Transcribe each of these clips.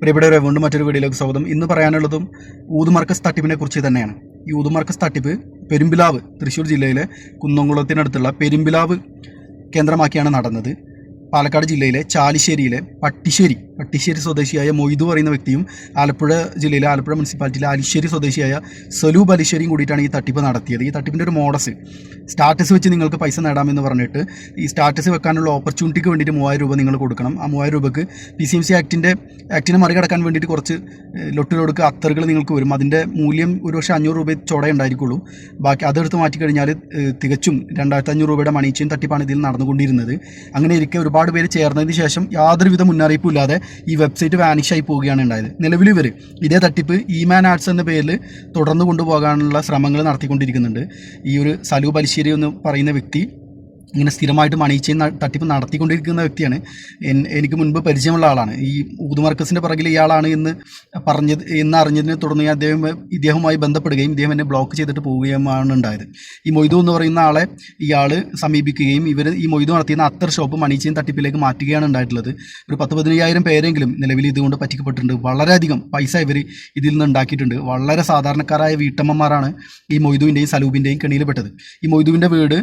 പ്രിയപ്പെട്ടവരെ വീണ്ടും മറ്റൊരു വീഡിയോയിലേക്ക് സ്വാഗതം. ഇന്ന് പറയാനുള്ളതും ഊതുമർക്കസ് തട്ടിപ്പിനെ കുറിച്ച് തന്നെയാണ്. ഈ ഊതുമർക്കസ് തട്ടിപ്പ് പെരുമ്പിലാവ് തൃശ്ശൂർ ജില്ലയിലെ കുന്നംകുളത്തിനടുത്തുള്ള പെരുമ്പിലാവ് കേന്ദ്രമാക്കിയാണ് നടന്നത്. പാലക്കാട് ജില്ലയിലെ ചാലിശ്ശേരിയിലെ പട്ടിശ്ശേരി പട്ടിശ്ശേരി സ്വദേശിയായ മൊയ്തു പറയുന്ന വ്യക്തിയും ആലപ്പുഴ ജില്ലയിലെ ആലപ്പുഴ മുനിസിപ്പാലിറ്റിയിലെ അലിശ്ശേരി സ്വദേശിയായ സലൂബ് അലിശ്ശേരിയും കൂടിയിട്ടാണ് ഈ തട്ടിപ്പ് നടത്തിയത്. ഈ തട്ടിപ്പിന്റെ ഒരു മോഡസ് സ്റ്റാറ്റസ് വെച്ച് നിങ്ങൾക്ക് പൈസ നേടാമെന്ന് പറഞ്ഞിട്ട് ഈ സ്റ്റാറ്റസ് വെക്കാനുള്ള ഓപ്പർച്യൂണിറ്റിക്ക് വേണ്ടിയിട്ട് മൂവായിരം രൂപ നിങ്ങൾ കൊടുക്കണം. ആ മൂവായിരം രൂപയ്ക്ക് പി സി എം സി ആക്ടിന്റെ ആക്ടിനെ മറികടക്കാൻ വേണ്ടിയിട്ട് കുറച്ച് ലൊട്ടിലൊടുക്ക് അത്തറുകൾ നിങ്ങൾക്ക് വരും. അതിന്റെ മൂല്യം ഒരു പക്ഷേ അഞ്ഞൂറ് രൂപ ചോടെ ഉണ്ടായിരിക്കുള്ളൂ. ബാക്കി അതെടുത്ത് മാറ്റി കഴിഞ്ഞാൽ ഏഹ്, തികച്ചും രണ്ടായിരത്തി അഞ്ഞൂറ് രൂപയുടെ മണീച്ചയും തട്ടിപ്പാണ് ഇതിൽ നടന്നുകൊണ്ടിരുന്നത്. അങ്ങനെ ഇരിക്കെ ഒരുപാട് പേര് ചേർന്നതിന് ശേഷം യാതൊരുവിധ മുന്നറിയിപ്പും ഇല്ലാതെ ഈ വെബ്സൈറ്റ് വാനിഷായി പോവുകയാണ് ഉണ്ടായത്. നിലവിൽ ഇവർ ഇതേ തട്ടിപ്പ് ഇമാൻ ആർട്സ് എന്ന പേരിൽ തുടർന്ന് കൊണ്ടുപോകാനുള്ള ശ്രമങ്ങൾ നടത്തിക്കൊണ്ടിരിക്കുന്നുണ്ട്. ഈ ഒരു സലു പലിശ്ശേരി എന്ന് പറയുന്ന വ്യക്തി ഇങ്ങനെ സ്ഥിരമായിട്ട് മണീച്ചയും തട്ടിപ്പ് നടത്തിക്കൊണ്ടിരിക്കുന്ന വ്യക്തിയാണ്. എനിക്ക് മുൻപ് പരിചയമുള്ള ആളാണ്. ഈ ഊതുമർക്കസിന്റെ പിറകിൽ ഇയാളാണ് എന്ന് പറഞ്ഞത് എന്ന് അറിഞ്ഞതിനെ തുടർന്ന് ഞാൻ അദ്ദേഹം ഇദ്ദേഹവുമായി ബന്ധപ്പെടുകയും ഇദ്ദേഹം എന്നെ ബ്ലോക്ക് ചെയ്തിട്ട് പോവുകയുമാണ് ഉണ്ടായത്. ഈ മൊയ്തു എന്ന് പറയുന്ന ആളെ ഇയാൾ സമീപിക്കുകയും ഇവർ ഈ മൊയ്തു നടത്തിയിരുന്ന അത്തർ ഷോപ്പ് മണീച്ചയും തട്ടിപ്പിലേക്ക് മാറ്റുകയാണ് ഉണ്ടായിട്ടുള്ളത്. ഒരു പത്ത് പതിനയ്യായിരം പേരെങ്കിലും നിലവിൽ ഇതുകൊണ്ട് പറ്റിക്കപ്പെട്ടിട്ടുണ്ട്. വളരെയധികം പൈസ ഇവർ ഇതിൽ നിന്ന് ഉണ്ടാക്കിയിട്ടുണ്ട്. വളരെ സാധാരണക്കാരായ വീട്ടമ്മമാരാണ് ഈ മൊയ്തുവിന്റെയും സലൂബിന്റെയും കെണിയിൽപ്പെട്ടത്. ഈ മൊയ്തുവിന്റെ വീട്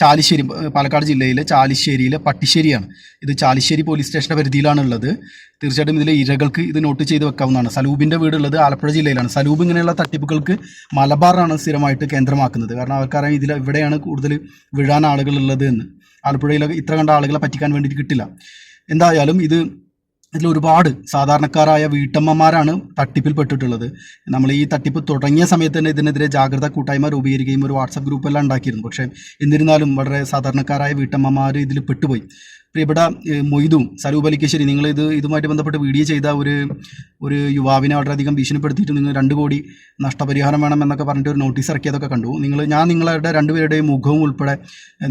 ചാലിശ്ശേരി പാലക്കാട് ജില്ലയിലെ ചാലിശ്ശേരിയിലെ പട്ടിശ്ശേരിയാണ്. ഇത് ചാലിശ്ശേരി പോലീസ് സ്റ്റേഷന്റെ പരിധിയിലാണ് ഉള്ളത് തീർച്ചയായിട്ടും ഇതിലെ ഇരകൾക്ക് ഇത് നോട്ട് ചെയ്ത് വെക്കാവുന്നതാണ്. സലൂബിന്റെ വീടുള്ളത് ആലപ്പുഴ ജില്ലയിലാണ്. സലൂബ് ഇങ്ങനെയുള്ള തട്ടിപ്പുകൾക്ക് മലബാറാണ് സ്ഥിരമായിട്ട് കേന്ദ്രമാക്കുന്നത്. കാരണം അവർക്കറിയാം ഇതിൽ ഇവിടെയാണ് കൂടുതൽ വീഴാൻ ആളുകളുള്ളത് എന്ന് ആലപ്പുഴയിലൊക്കെ ഇത്ര കണ്ട ആളുകളെ പറ്റിക്കാൻ വേണ്ടിയിട്ട് കിട്ടില്ല. എന്തായാലും ഇത് ഇതിൽ ഒരുപാട് സാധാരണക്കാരായ വീട്ടമ്മമാരാണ് തട്ടിപ്പിൽ പെട്ടിട്ടുള്ളത് നമ്മൾ ഈ തട്ടിപ്പ് തുടങ്ങിയ സമയത്ത് തന്നെ ഇതിനെതിരെ ജാഗ്രത കൂട്ടായ്മ രൂപീകരിക്കുകയും ഒരു വാട്സപ്പ് ഗ്രൂപ്പെല്ലാം ഉണ്ടാക്കിയിരുന്നു. പക്ഷേ എന്നിരുന്നാലും വളരെ സാധാരണക്കാരായ വീട്ടമ്മമാർ ഇതിൽ പെട്ടുപോയി. പ്രിയപ്പെട്ട മൊയ്തും സരൂപ് അലിക്കശ്ശേരി നിങ്ങൾ ഇത് ഇതുമായിട്ട് ബന്ധപ്പെട്ട് വീഡിയോ ചെയ്ത ഒരു ഒരു യുവാവിനെ വളരെയധികം ഭീഷണിപ്പെടുത്തിയിട്ട് നിങ്ങൾ രണ്ട് കോടി നഷ്ടപരിഹാരം വേണം എന്നൊക്കെ പറഞ്ഞിട്ട് ഒരു നോട്ടീസ് ഇറക്കിയതൊക്കെ കണ്ടു. നിങ്ങൾ ഞാൻ നിങ്ങളുടെ രണ്ടുപേരുടെയും മുഖവും ഉൾപ്പെടെ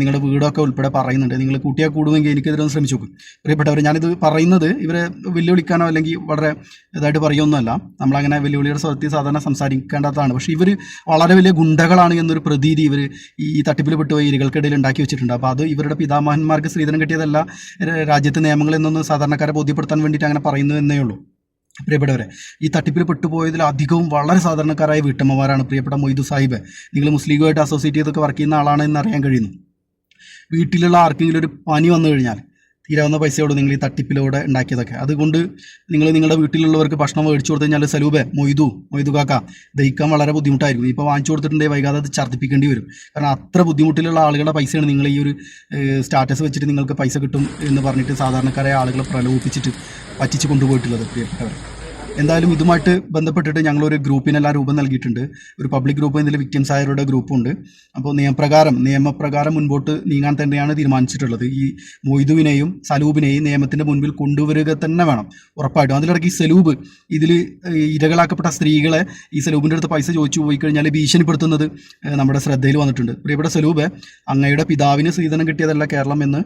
നിങ്ങളുടെ വീടൊക്കെ ഉൾപ്പെടെ പറയുന്നുണ്ട്. നിങ്ങൾ കൂട്ടിയാൽ കൂടുമെങ്കിൽ എനിക്കെതിരെ ശ്രമിച്ചു നോക്കും. പ്രിയപ്പെട്ടവർ ഞാനിത് പറയുന്നത് ഇവരെ വെല്ലുവിളിക്കാനോ അല്ലെങ്കിൽ വളരെ ഇതായിട്ട് പറയുമൊന്നുമല്ല നമ്മളങ്ങനെ വെല്ലുവിളിയുടെ സ്വത്തിൽ സാധാരണ സംസാരിക്കേണ്ടതാണ്. പക്ഷേ ഇവർ വളരെ വലിയ ഗുണ്ടകളാണ് എന്നൊരു പ്രതീതി ഇവർ ഈ തട്ടിപ്പിൽ പെട്ടുപോയി ഇരകൾക്കിടയിൽ ഉണ്ടാക്കി വെച്ചിട്ടുണ്ട്. അപ്പോൾ അത് ഇവരുടെ പിതാമഹന്മാർക്ക് സ്ത്രീധനം കിട്ടിയതല്ല രാജ്യത്തെ നിയമങ്ങൾ എന്നൊന്ന് സാധാരണക്കാരെ ബോധ്യപ്പെടുത്താൻ വേണ്ടിയിട്ട് അങ്ങനെ പറയുന്നു എന്നേ ഉള്ളൂ. പ്രിയപ്പെട്ടവരെ ഈ തട്ടിപ്പിൽ പെട്ടുപോയതിൽ അധികവും വളരെ സാധാരണക്കാരായ വീട്ടമ്മമാരാണ്. പ്രിയപ്പെട്ട മൊയ്തു സാഹിബ് നിങ്ങൾ മുസ്ലിം ലീഗുമായിട്ട് അസോസിയേറ്റ് ചെയ്തൊക്കെ വർക്ക് ചെയ്യുന്ന ആളാണ് എന്ന് അറിയാൻ കഴിയുന്നു. വീട്ടിലുള്ള ആർക്കെങ്കിലും ഒരു പനി വന്നു കഴിഞ്ഞാൽ തീരാവുന്ന പൈസയോട് നിങ്ങൾ ഈ തട്ടിപ്പിലൂടെ ഉണ്ടാക്കിയതൊക്കെ. അതുകൊണ്ട് നിങ്ങൾ നിങ്ങളുടെ വീട്ടിലുള്ളവർക്ക് ഭക്ഷണം മേടിച്ചു കൊടുത്തു കഴിഞ്ഞാൽ സലൂബെ മൊയ്തു മൊയ്തു കാക്ക ദഹിക്കാൻ വളരെ ബുദ്ധിമുട്ടായിരിക്കും. ഇപ്പോൾ വാങ്ങിച്ചു കൊടുത്തിട്ടുണ്ടെങ്കിൽ വൈകാതെ അത് ഛർദ്ദിപ്പിക്കേണ്ടി വരും. കാരണം അത്ര ബുദ്ധിമുട്ടിലുള്ള ആളുകളുടെ പൈസയാണ് നിങ്ങൾ ഈ ഒരു സ്റ്റാറ്റസ് വെച്ചിട്ട് നിങ്ങൾക്ക് പൈസ കിട്ടും എന്ന് പറഞ്ഞിട്ട് സാധാരണക്കാരായ ആളുകളെ പ്രലോഭിപ്പിച്ചിട്ട് പറ്റിച്ച് കൊണ്ടുപോയിട്ടുള്ളത് പ്രിയപ്പെട്ടവർ എന്തായാലും ഇതുമായിട്ട് ബന്ധപ്പെട്ടിട്ട് ഞങ്ങളൊരു ഗ്രൂപ്പിനെല്ലാം രൂപം നൽകിയിട്ടുണ്ട്. ഒരു പബ്ലിക് ഗ്രൂപ്പ് ഇതിൽ വിക്ടിംസ് ആയവരുടെ ഗ്രൂപ്പുണ്ട് അപ്പോൾ നിയമപ്രകാരം നിയമപ്രകാരം മുൻപോട്ട് നീങ്ങാൻ തന്നെയാണ് തീരുമാനിച്ചിട്ടുള്ളത്. ഈ മൊയ്തുവിനെയും സലൂബിനെയും നിയമത്തിന്റെ മുൻപിൽ കൊണ്ടുവരിക തന്നെ വേണം. ഉറപ്പായിട്ടും. അതിലിടയ്ക്ക് ഈ സലൂബ് ഇതിൽ ഇരകളാക്കപ്പെട്ട സ്ത്രീകളെ ഈ സലൂബിന്റെ അടുത്ത് പൈസ ചോദിച്ചു പോയി കഴിഞ്ഞാൽ ഭീഷണിപ്പെടുത്തുന്നത് നമ്മുടെ ശ്രദ്ധയിൽ വന്നിട്ടുണ്ട്. പ്രിയപ്പെട്ട സലൂബ് അങ്ങയുടെ പിതാവിന് സ്ത്രീധനം കിട്ടിയതല്ല കേരളം എന്ന്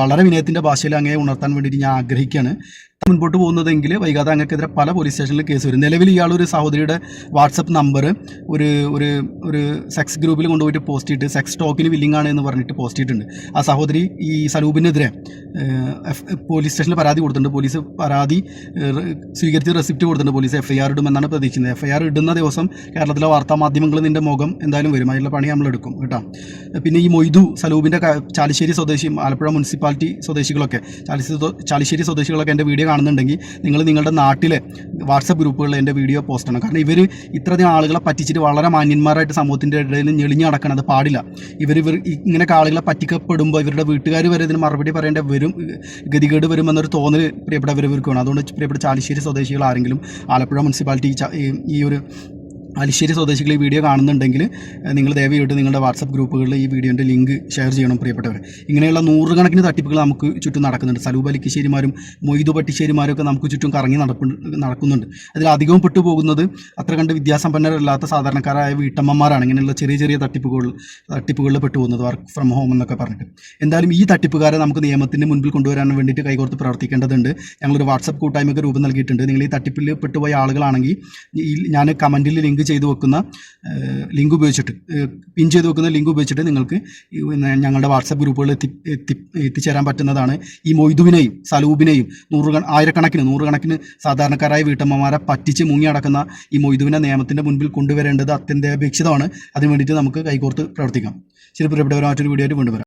വളരെ വിനയത്തിന്റെ ഭാഷയിൽ അങ്ങയെ ഉണർത്താൻ വേണ്ടിയിട്ട് ഞാൻ ആഗ്രഹിക്കുകയാണ്. മുൻപോട്ട് പോകുന്നതെങ്കിൽ വൈകാതെ അങ്ങക്കെതിരെ പല പോലീസ് സ്റ്റേഷനിൽ കേസ് വരും. നിലവിൽ ഇയാൾ ഒരു സഹോദരിയുടെ വാട്സപ്പ് നമ്പർ ഒരു ഒരു ഒരു സെക്സ് ഗ്രൂപ്പിൽ കൊണ്ടുപോയിട്ട് പോസ്റ്റ് ചെയ്തിട്ട് സെക്സ് ടോക്കിന് വില്ലിംഗ് ആണ് എന്ന് പറഞ്ഞിട്ട് പോസ്റ്റ് ചെയ്തിട്ടുണ്ട് ആ സഹോദരി ഈ സലൂബിനെതിരെ പോലീസ് സ്റ്റേഷനിൽ പരാതി കൊടുത്തിട്ടുണ്ട്. പോലീസ് പരാതി സ്വീകരിച്ച് റെസിപ്റ്റ് കൊടുത്തിട്ടുണ്ട് പോലീസ് എഫ് ഐ ആർ ഇടുമെന്നാണ് പ്രതീക്ഷിക്കുന്നത്. എഫ് ഐ ആർ ഇടുന്ന ദിവസം കേരളത്തിലെ വാർത്താ മാധ്യമങ്ങൾ നിന്റെ മുഖം എന്തായാലും വരും. അതിനുള്ള പണി നമ്മൾ എടുക്കും കേട്ടോ. പിന്നെ ഈ മൊയ്തു സലൂബിന്റെ ചാലിശ്ശേരി സ്വദേശിയും ആലപ്പുഴ മുനിസിപ്പാലിറ്റി സ്വദേശികളൊക്കെ ചാലിശ്ശേരി സ്വ- ചാലിശ്ശേരി സ്വദേശികളൊക്കെ എന്റെ വീഡിയോ കാണുന്നുണ്ടെങ്കിൽ നിങ്ങൾ നിങ്ങളുടെ നാട്ടിലെ വാട്സപ്പ് ഗ്രൂപ്പുകളിൽ എന്റെ വീഡിയോ പോസ്റ്റ് ചെയ്യണം. കാരണം ഇവർ ഇത്രയധികം ആളുകളെ പറ്റിച്ചിട്ട് വളരെ മാന്യന്മാരായിട്ട് സമൂഹത്തിന്റെ ഇടയിൽ ഞെളിഞ്ഞ് നടക്കണം അത് പാടില്ല ഇവർ ഇവർ ഇങ്ങനെയൊക്കെ ആളുകളെ പറ്റിക്കപ്പെടുമ്പോൾ ഇവരുടെ വീട്ടുകാർ വരെ ഇതിന് മറുപടി പറയേണ്ട വരും ഗതികേട് വരുമെന്നൊരു തോന്നൽ പ്രിയപ്പെട്ടവർ ഇവർക്ക് വേണം അതുകൊണ്ട് പ്രിയപ്പെട്ട ചാലിശ്ശേരി സ്വദേശികൾ ആരെങ്കിലും ആലപ്പുഴ മുനിസിപ്പാലിറ്റി ഈ ഒരു അലിശ്ശേരി സ്വദേശികൾ ഈ വീഡിയോ കാണുന്നുണ്ടെങ്കിൽ നിങ്ങൾ ദയവായിട്ട് നിങ്ങളുടെ വാട്സപ്പ് ഗ്രൂപ്പുകളിൽ ഈ വീഡിയോന്റെ ലിങ്ക് ഷെയർ ചെയ്യണം പ്രിയപ്പെട്ടവർ ഇങ്ങനെയുള്ള നൂറുകണക്കിന് തട്ടിപ്പുകൾ നമുക്ക് ചുറ്റും നടക്കുന്നുണ്ട്. സലൂബ് അലിക്കശ്ശേരിമാരും മൊയ്തു പട്ടിശ്ശേരിമാരും ഒക്കെ നമുക്ക് ചുറ്റും കറങ്ങി നടപ്പ് നടക്കുന്നുണ്ട്. അതിൽ അധികവും പെട്ടുപോകുന്നത് അത്ര കണ്ട് വിദ്യാസമ്പന്നരല്ലാത്ത സാധാരണക്കാരായ വീട്ടമ്മമാരാണ്. ഇങ്ങനെയുള്ള ചെറിയ ചെറിയ തട്ടിപ്പുകൾ തട്ടിപ്പുകളിൽ പെട്ടുപോകുന്നത് വർക്ക് ഫ്രം ഹോം എന്നൊക്കെ പറഞ്ഞിട്ട്. എന്തായാലും ഈ തട്ടിപ്പുകാരെ നമുക്ക് നിയമത്തിന്റെ മുൻപിൽ കൊണ്ടുവരാൻ വേണ്ടിയിട്ട് കൈകോർത്ത് പ്രവർത്തിക്കേണ്ടതുണ്ട്. ഞങ്ങളൊരു വാട്സപ്പ് കൂട്ടായ്മയ്ക്ക് രൂപം നൽകിയിട്ടുണ്ട്. നിങ്ങൾ ഈ തട്ടിപ്പിൽ പെട്ടുപോയ ആളുകളാണെങ്കിൽ ഞാൻ കമന്റിൽ ലിങ്ക് ചെയ്ത് വെക്കുന്ന ലിങ്ക് ഉപയോഗിച്ചിട്ട് പിൻ ചെയ്ത് വെക്കുന്ന ലിങ്ക് ഉപയോഗിച്ചിട്ട് നിങ്ങൾക്ക് ഞങ്ങളുടെ വാട്സപ്പ് ഗ്രൂപ്പുകളിൽ എത്തി എത്തി എത്തിച്ചേരാൻ പറ്റുന്നതാണ്. ഈ മൊയ്തുവിനെയും സലൂബിനെയും നൂറ് ആയിരക്കണക്കിന് നൂറുകണക്കിന് സാധാരണക്കാരായ വീട്ടമ്മമാരെ പറ്റിച്ച് മുങ്ങി അടക്കുന്ന ഈ മൊയ്തുവിനെ നിയമത്തിന്റെ മുൻപിൽ കൊണ്ടുവരേണ്ടത് അത്യന്താപേക്ഷിതമാണ്. അതിനു വേണ്ടിയിട്ട് നമുക്ക് കൈകോർത്ത് പ്രവർത്തിക്കാം. ശരി പ്രിയപ്പെട്ടവർ മറ്റൊരു വീഡിയോ ആയിട്ട് വീണ്ടും വരാം.